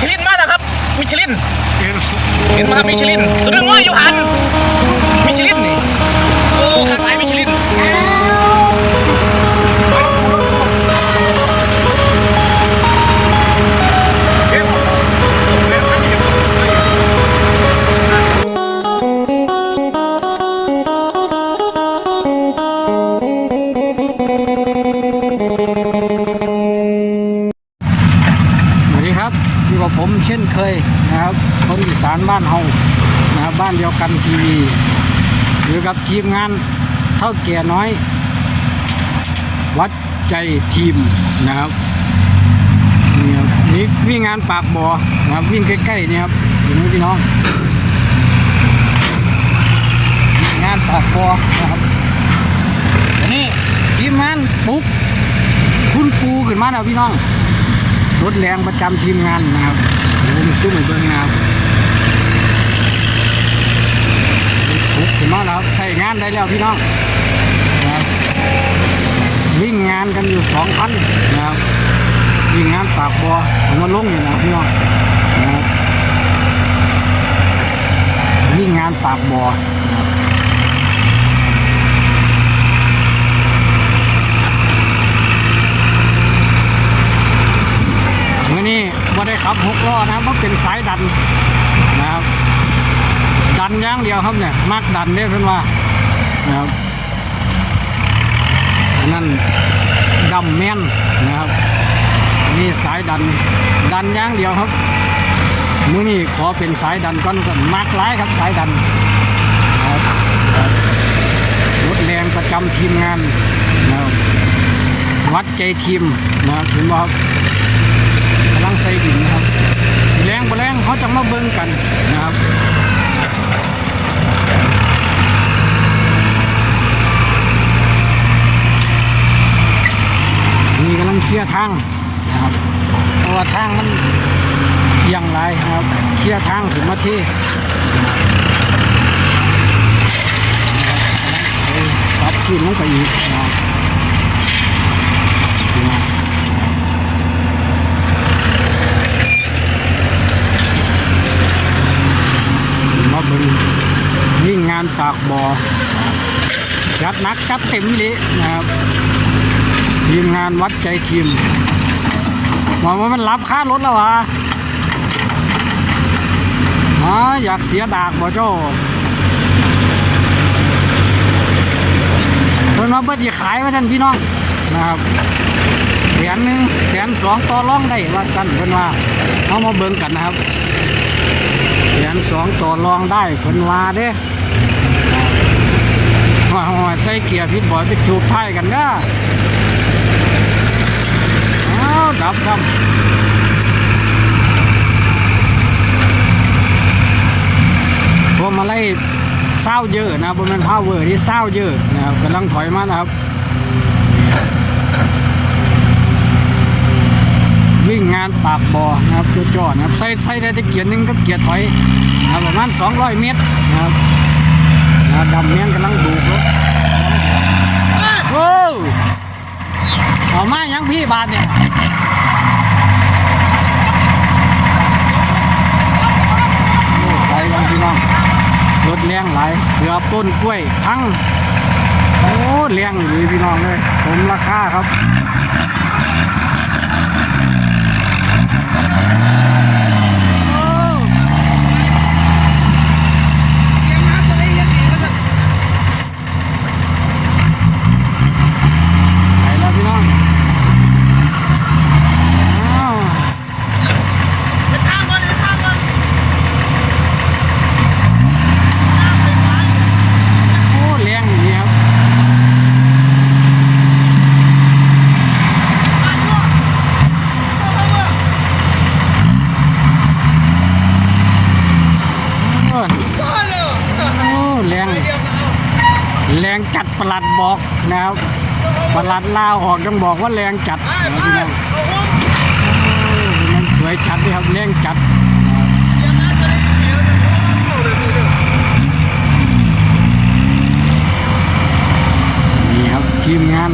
ชลินมาแล้วครับมิชลินเห็นไหมครับมิชลินตัวนึงว่าอยู่หัน บ้านเดียวกันทีวีอยู่กับทีมงานเท่าแก่น้อย วัดใจทีมนะครับนี่นี่วิ่งงานปากบ่อนะครับวิ่งใกล้ๆนี่ครับอยู่นี่พี่น้องงานปากบ่อนะครับอันนี้ทีมงานปลุกคุณปูขึ้นมาแล้วพี่น้องรถแรงประจำทีมงานนะครับผมซุ้มให้เบิ้งนะครับปุ๊บถึงมา แล้วใส่งานได้แล้วพี่น้องนะครับวิ่งงานกันอยู่สองพันนะครับวิ่งงานปากบัวผมมาลงอยู่นะพี่น้องนะครับวิ่งงานปากบัวนะครับมื่อนี้ม่ได้ขับหกล้อนะครับเพราะเป็นสายดัน เดียวครับเนี่ยมักดันเนี่ยเพื่อนว่านะครับอันนั้นดำแม่นนะครับนี่สายดันดันย่างเดียวครับมื้อนี้ขอเป็นสายดันก่อนก่อนมักหลายครับสายดันนะครับรถแรงประจำทีมงานนะครับวัดใจทีมนะครับเห็นบ่ครับกำลังใส่ดินนะครับแรงบ่แรงเขาจะมาเบิ่งกันกำลังเคลียร์ ทางนะครับเพราะว่าทางมันเอียงไรนะครับเคลียร์ทางถึงมาที่ปรับขึ้นลงไปอีกนะครับนะครับมาเบิ่งวิ่งงานปากบ่อจัดนักจัดเต็มเลยนะครับ ทีมงานวัดใจทีมว่าว่ามันรับค่ารถแล้ววะอ๋อยากเสียดากบ่เจ้าเพิ่นมาเปิดจะขายว่าท่านพี่น้องนะครับแสนหนึ่งแสนสองต่อรองได้ว่าสั้นเพิ่นว่าเอามาเบิ่งกันนะครับแสนสองต่อรองได้คนว่าเด้ ว่าว่าใส่เกียร์พิษบ่อยไปจูบท้ายกันเด้อเอาดับครับพวกมาไล่เศร้าเยอะนะบนเป็นพาวเวอร์ที่เศร้าเยอะนะครับกำลังถอยมานะครับ วิ่งงานปากบ่อนะครับจอดนะครับใส่ใส่ได้ต่เกียร์หนึ่งกับเกียร์ถอยนะครับประมาณ200 เมตรนะครับ ดำเมียนกำลังดูรถโอ้เอามายังพี่บาทเนี่ยโอ้ไปกันพี่น้องรถแรงไหลเกือบต้นกล้วยทั้งโอ้แรงเลยพี่น้องเลยผมราคาครับ ไปแล้วพี่น้องอ้าวโอ้แรงอย่างนี้ครับโอ้โอ้แรง แรงจัดประหลัด บอกนะครับประหลัดลาออกต้องบอกว่าแรงจัดนะพี่น้องมันสวยจัดด้วยครับแรงจัดนี่ครับทีมงาน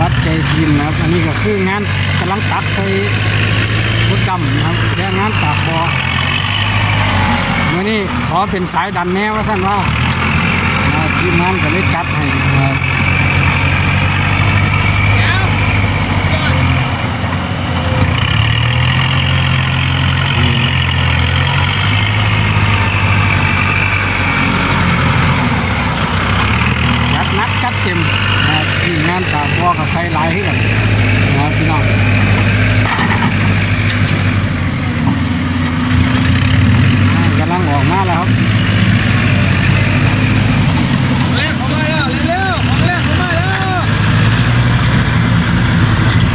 วัดใจทีมนะครับ อันนี้ก็คืองานกำลังตักใส่รถดดำนะครับแรงงานปากบอเมื่อนี้ขอเป็นสายดันแน่ว่าสั่นว่า ทีมงานก็เลยจัดให้นะครับจัดนักจัดเต็มนะครับทีมงานปากบอก็ใส่หลายให้กันนะพี่น้องอ่ากำลังออกมาแล้วครับ แรกเขามาแล้วเร็วๆของแรกเขามาแล้ว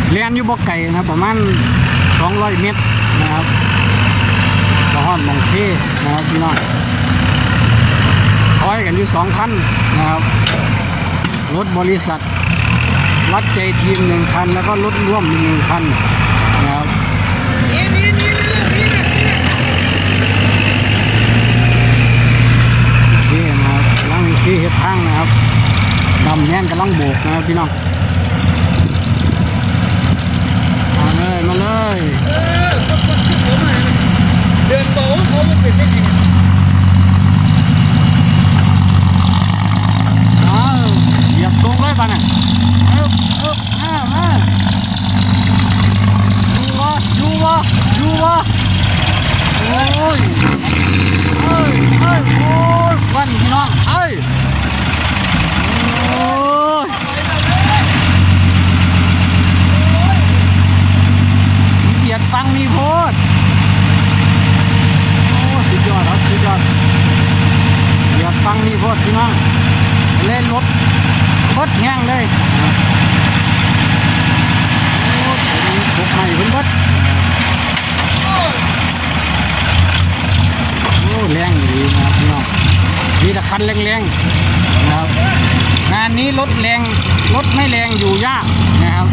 เรีย นอยู่บ่ไก่นะครับประมาณ200 เมตรนะครับกระห้อนมองเทนะครับพี่น้องคอยกันอยู่สองคันนะครับรถบริษัทวัดใจทีมหนึ่งคัน แล้วก็รถร่วมอีกหนึ่งคันนะครับนี่นะนี่นะโอเคนะครับกำลังที่เฮ็ดทางนะครับดำแน่นกำลังโบกนะครับพี่น้องมาเล ยมาเลยเออกดกดที่ผมหน่อยเดินเบาเขามันเป็นยังไงอ้าวเหยียบทรงเลยป่ะเนี่ยเอ๊บเอ๊บมามาอยู่วะอยู่วะอยู่วะโอ้ยเอ้ยเอ้ยโอ้ยวันพี่น้องเอ้ยโอ้ยเหยียดฟังนี่โพดโอ้สุดยอดครับสุดยอดเหยียดฟัง น้องเล่นรถเบิดแห้งเลยโอ้ยผมใหม่เพิ่นเบิดโอ้แรงดีนะครับพี่น้องมีแต่คันแรงๆนะครับงานนี้รถแรงรถไม่แรงอยู่ยากนะครับ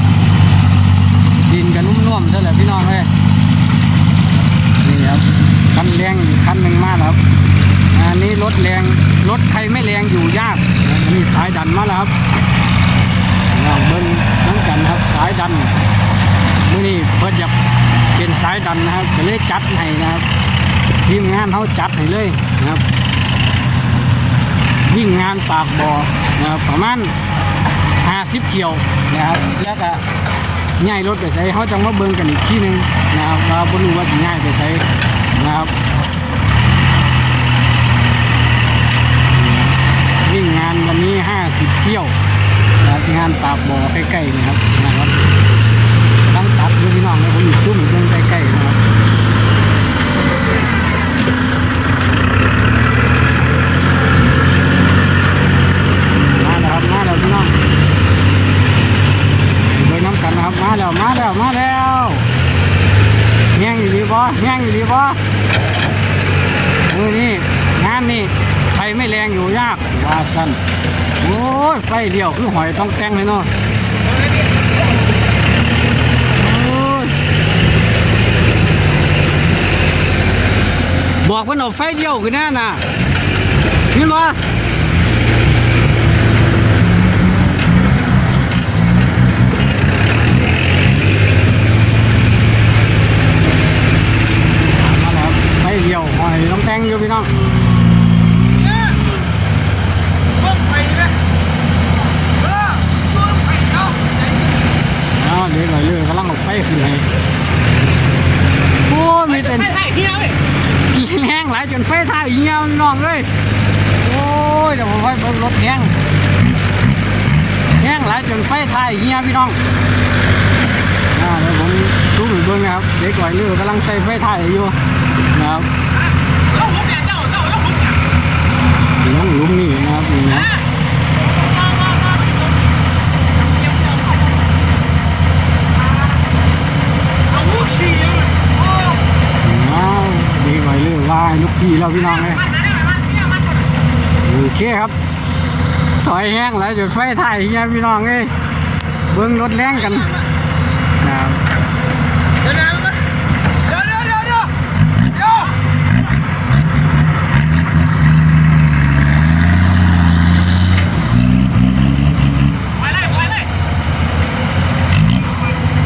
ดินกันนุ่มๆซะแหละพี่น้องเลยนี่ครับคันแรงคันหนึ่งมาแล้วครับ อันนี้รถแรงรถใครไม่แรงอยู่ยากอันนี้สายดันมาแล้วครับลองเบิ้งน้ำกันครับสายดันมื่อนี้เพิ่นจะเป็นสายดันนะครับก็เลยจัดให้นะครับทีมงานเขาจัดให้เลยนะครับ วิ่งงานปากบ่อนะครับประมาณ50เที่ยวนะครับแล้วก็ง่ายรถไปใส่เขาจะมาเบิ่งกันอีกที่หนึงนะครับเราบ่รู้ว่าสิง่ายไปใส่นะครับ วิ่งงานวันนี้ 50 เที่ยวนะครับงานปากบ่อใก ล้ๆนะครับนะครับตั้งตัดดูพี่น้องนะผมอยู่ซุ่มอยู่ตรงใกล้ๆนะครับมาแล้วครับมาแล้วพี่น้องเดินน้ำกันนะครับมาแล้วมาแล้วมาแล้วแห้งอยู่ดีบ่แห้งอยู่ดีบ่มือนี่งานนี่ไฟไม่แรงอยู่ยากว่าสั้นโอ้ยไฟเดียวคือหอยต้องแต่งเลยเนาะโอ้ยบอกเพิ่นเอาไฟเดียวขึ้นแน่น่ะเห็นบ่มาไฟเดียวหอยต้องแตงอยู่พี่น้องเนี่ยเบิ่งไปนะเออดูไปเอาเอาเดี๋ยวหน่อยเลยกำลังเอาไฟขึ้นให้โอ้มีแต่ไปถ่ายเฮียเว้ยกี่ แห้งหลายจนไฟท่ายเงี้ยวน้องเลยโอ้ยเดี๋ยวผมไฟเบิ่งรถแห้งแห้งหลายจนไฟท่ายเงี้ยวพี่น้องอ่าเดี๋ยวผมดูหน่อยเบิ่งนะครับเด็กหน่อยเลยกำลังใส่ไฟท่ายอยู่นะครับเราหุบเนี่ยเจ้าเจ้าเราหุบเนี่ยลงหลุมนี่นะครับนี่นะ มามามาเอาหูฉี่เลยโอ้ ว้าวเด็กหน่อยเลูกพี่เราพี่น้องเลยโอเคครับ ถอยแห้งแล้วจุดไฟถ่ายเฮียพี่น้องเลยเบิ้งรถแรงกันนะครับ เดี๋ยวนะมันเดี๋ยวเดี๋ยวเดี๋ยวเดี๋ยวเดี๋ยวไปเลยไปเลย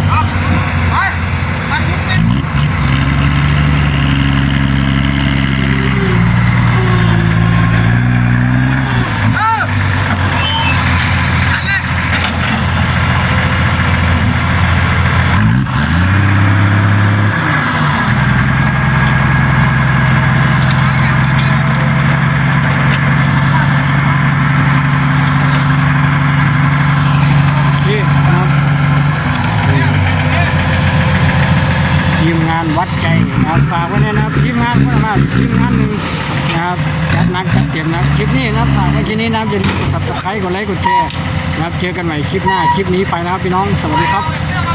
เอาไปมันหุบเป็น นะครับฝากไว้นะครับทีมงานพวกเราทีมงานหนึ่งนะครับจัดหนักจัดเต็มนะคลิปนี้นะฝากไว้ที่นี้นะอย่าลืมกด subscribe กดไลค์กดแชร์นะครับเจอกันใหม่คลิปหน้าคลิปนี้ไปนะครับพี่น้องสวัสดีครับ